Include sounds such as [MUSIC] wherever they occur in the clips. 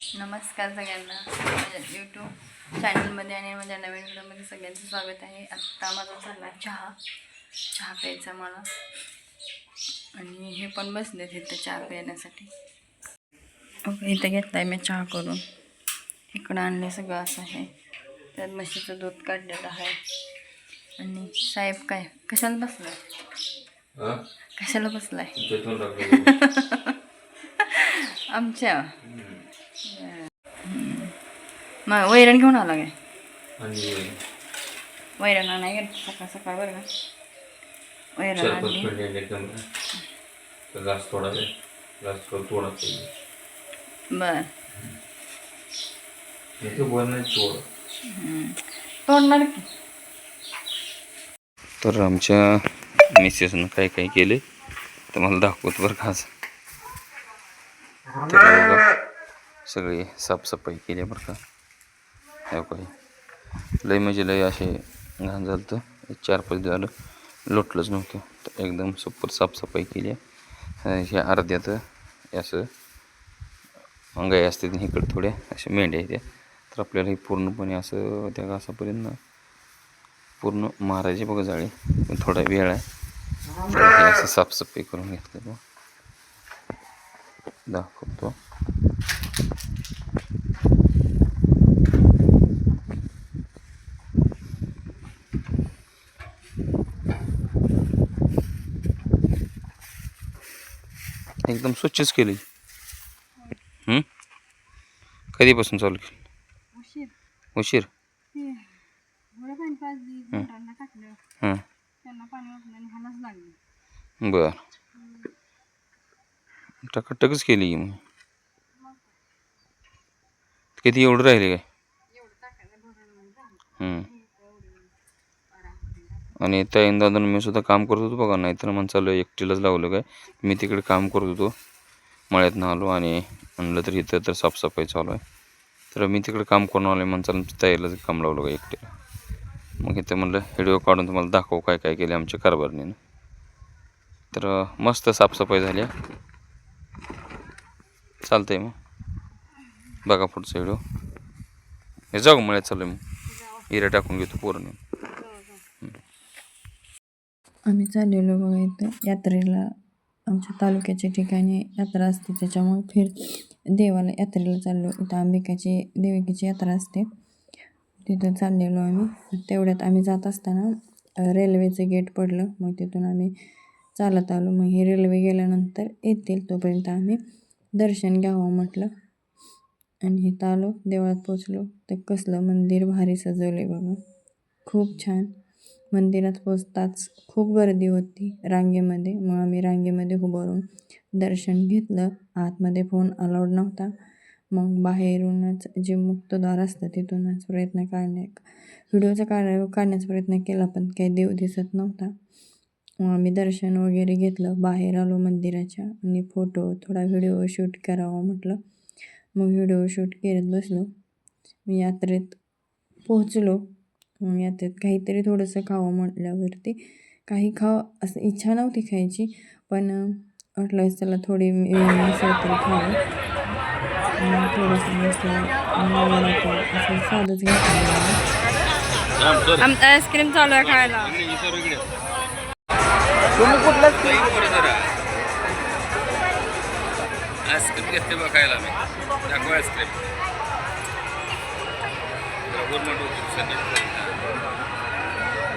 नमस्कार सगळ्यांना. माझ्या यूट्यूब चॅनलमध्ये आणि माझ्या नवीन व्हिडिओमध्ये सगळ्यांचं स्वागत आहे. आत्ता माझा चालला चहा. चहा प्यायचा मला. आणि हे पण बसलेत इथं चहा पिण्यासाठी. ओके इथं घेतला आहे मी चहा करून. इकडं आणले सगळं असं आहे. त्यात म्हशीचं दूध काढलेलं आहे. आणि साहेब काय? कशाला बसलाय? कशाला बसलाय. [LAUGHS] आमच्या. मग वैरण घेऊन आला काय? आणि वैरण गेलं. सकाळ सकाळ बरं का. वैरण चार पाच आणली पेंडे आणले एकदम. तर घास थोडा घास बर. नाही नाही तोडणार की? तर आमच्या मिसेसनं काय काय केले? तर मला दाखवत बरं खास तर बघा, सगळी साफसफाई केली बरं का. ह्या काही लय म्हणजे लय असे घाण झालं तर चार पाच दिवस झालं लोटलंच नव्हतं. तर एकदम सुपर साफसफाई केली आहे. ह्या अर्ध्यात असं गाई असते इकडे थोड्या अशा मेंढ्या आहेत तर आपल्याला हे पूर्णपणे असं त्या घासापर्यंत पूर्ण मारायची बघा जाळी. पण थोडा वेळ आहे. असं साफसफाई करून घेतलं दाखवतो. एकदम स्वच्छच केली? कधीपासून चालू केली? उशीर. बर. टकाटकच केली मग. किती एवढं राहिले काय? हम्म. आणि त्या दादा मी सुद्धा काम करत होतो बघा नाही तर मग चालू एकटीलाच लावलं काय? मी तिकडे काम करत होतो मळ्यातनं आलो आणि म्हणलं तर इथं तर साफसफाई चालू आहे. तर मी तिकडे काम करून आलो म्हणून चालून तयारीलाच काम लावलं काय एकटीला. मग इथं म्हणलं व्हिडिओ काढून तुम्हाला दाखवू काय काय केले आमच्या कारभारणीनं. तर मस्त साफसफाई झाली आहे. मग. बघा पुढचा व्हिडिओ. हे जाऊ मळ्यात चालू आहे मग? हिरा टाकून घेतो पोरण आम्ही चाललेलो बघा इथं. यात्रेला आमच्या तालुक्याच्या ठिकाणी यात्रा असते. त्याच्यामुळे फिर देवाला यात्रेला चाललो. इथं अंबिकाची देविकेची यात्रा असते. तिथं चाललेलो आम्ही. तेवढ्यात आम्ही जात असताना रेल्वेचं गेट पडलं. मग तिथून आम्ही चालत आलो. मग हे रेल्वे गेल्यानंतर येतील तोपर्यंत आम्ही दर्शन घ्यावं म्हटलं. आणि इथं आलो. देवळात पोचलो तर कसलं मंदिर भारी सजवलं आहे बघा. खूप छान. मंदिरात पोचताच खूप गर्दी होती रांगेमध्ये. मग आम्ही रांगेमध्ये उभं राहून दर्शन घेतलं. आतमध्ये फोन अलाउड नव्हता. मग बाहेरूनच जे मुक्तद्वार असतं तिथूनच प्रयत्न काढण्या व्हिडिओचा काढ काढण्याचा प्रयत्न केला पण काही देव दिसत नव्हता. मग आम्ही दर्शन वगैरे घेतलं. बाहेर आलो मंदिराच्या आणि फोटो थोडा व्हिडिओ शूट करावा म्हटलं. मग व्हिडिओ शूट करत बसलो. मी यात्रेत पोहोचलो. मग यात्रेत काहीतरी थोडंसं खावं म्हटल्यावरती काही खावं असं इच्छा नव्हती खायची. पण अं, वाटलं चला थोडी मिसळ तरी खावं. थोडंसं मिसळ असं साधंच घेतलं. आमचं आईस्क्रीम चालू आहे खायला. तुम्ही आईस्क्रीम घेते बघ खायला मी. दाखव आईस्क्रीम.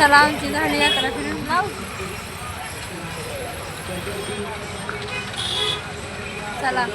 चला आमची झाली यात्रा फिरून चला.